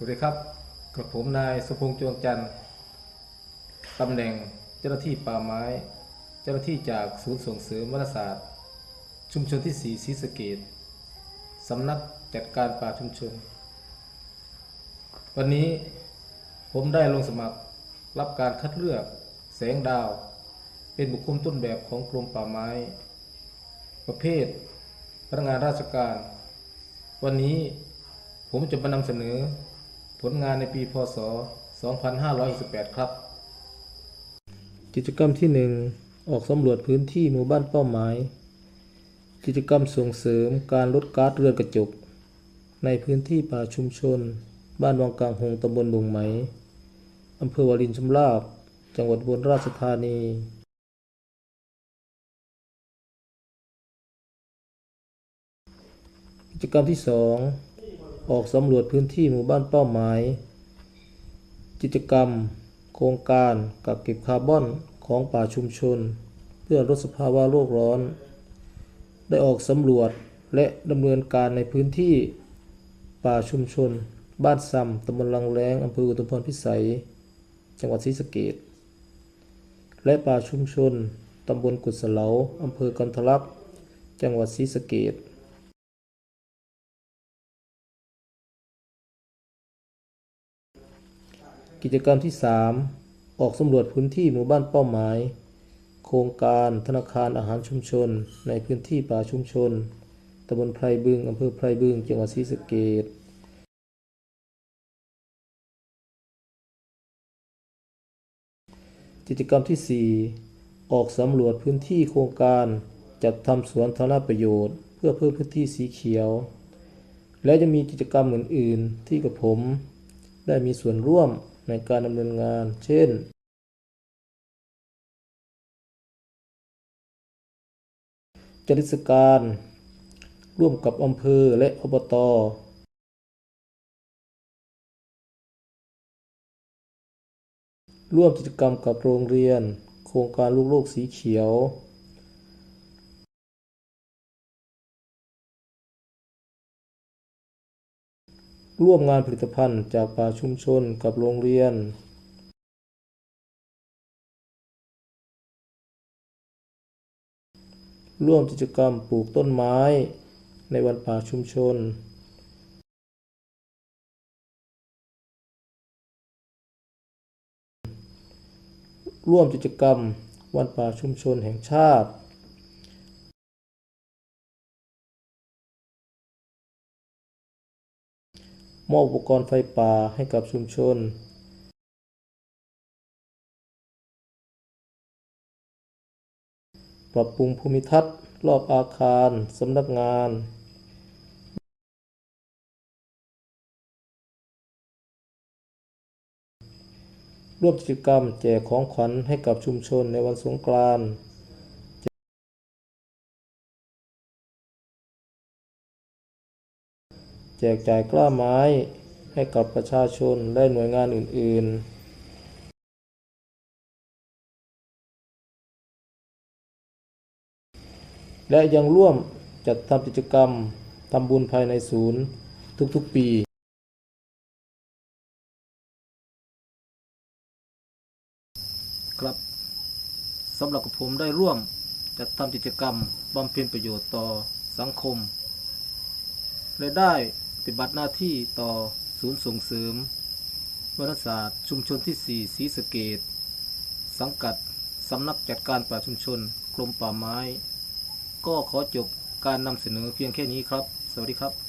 สวัสดีครับกระผมนายสุพงษ์จวงจันทร์ตำแหน่งเจ้าหน้าที่ป่าไม้ เจ้าหน้าที่จากศูนย์ส่งเสริมวัฒนศาสตร์ ชุมชนที่สีศรีสะเกดสำนักจัดการป่าชุมชน วันนี้ผมได้ลงสมัครรับการคัดเลือกแสงดาว เป็นบุคคลต้นแบบของกรมป่าไม้ ประเภทพนักงานราชการ วันนี้ผมจะมานำเสนอ ผลงานในปีพศ 2568 ครับ กิจกรรมที่ 1 ออกสำรวจพื้นที่หมู่บ้านเป้าหมาย กิจกรรมส่งเสริมการลดก๊าซเรือนกระจก ในพื้นที่ป่าชุมชน บ้านวังกลางหงตำบลบุงไหมอำเภอวารินชำราบ จังหวัดอุบลราชธานีกิจกรรมที่ 2 ออกสำรวจพื้นที่หมู่บ้านเป้าหมาย กิจกรรม โครงการกักเก็บคาร์บอนของป่าชุมชน เพื่อลดสภาวะโลกร้อน ได้ออกสำรวจและดำเนินการในพื้นที่ป่าชุมชน บ้านซำตำบลลังแรงอำเภออุทุมพรพิสัย จังหวัดศรีสะเกษและป่าชุมชนตำบลกุดสเหลาอำเภอกันทลักจังหวัดศรีสะเกษ กิจกรรมที่ 3 ออกสำรวจพื้นที่หมู่บ้านเป้าหมาย โครงการธนาคารอาหารชุมชน ในพื้นที่ป่าชุมชนตำบลไพรบึงอำเภอไพรบึงจังหวัดศรีสะเกษกิจกรรมที่ 4 ออกสำรวจพื้นที่โครงการจัดทำสวนสาธารณประโยชน์ เพื่อเพิ่มพื้นที่สีเขียว และจะมีกิจกรรมอื่น ๆ ที่กับผม ได้มีส่วนร่วม ในการดำเนินงาน เช่นจริตการ ร่วมกับอำเภอและอบตร่วมกิจกรรมกับโรงเรียน โครงการลูกโลกสีเขียว ร่วมงานผลิตภัณฑ์จากป่าชุมชนกับโรงเรียนร่วมกิจกรรมปลูกต้นไม้ในวันป่าชุมชน ร่วมกิจกรรมวันป่าชุมชนแห่งชาติ มอบอุปกรณ์ไฟป่าให้กับชุมชนปรับปรุงภูมิทัศน์ รอบอาคาร สำนักงาน ร่วมกิจกรรมแจกของขวัญให้กับชุมชนในวันสงกรานต์ แจกจ่ายกล้าไม้ให้กับประชาชนและหน่วยงานอื่น ๆและยังร่วมจัดทำกิจกรรมทำบุญภายในศูนย์ทุกๆปี ครับสำหรับผมได้ร่วมจัดทำกิจกรรมบำเพ็ญประโยชน์ต่อสังคมและได้ ฏิบัติหน้าที่ต่อศูนย์ส่งเสริมวัฒนศาสตร์ชุมชนที่ 4 ศรีสะเกดสังกัดสำนักจัดการป่าชุมชน กรมป่าไม้ ก็ขอจบการนำเสนอเพียงแค่นี้ครับ สวัสดีครับ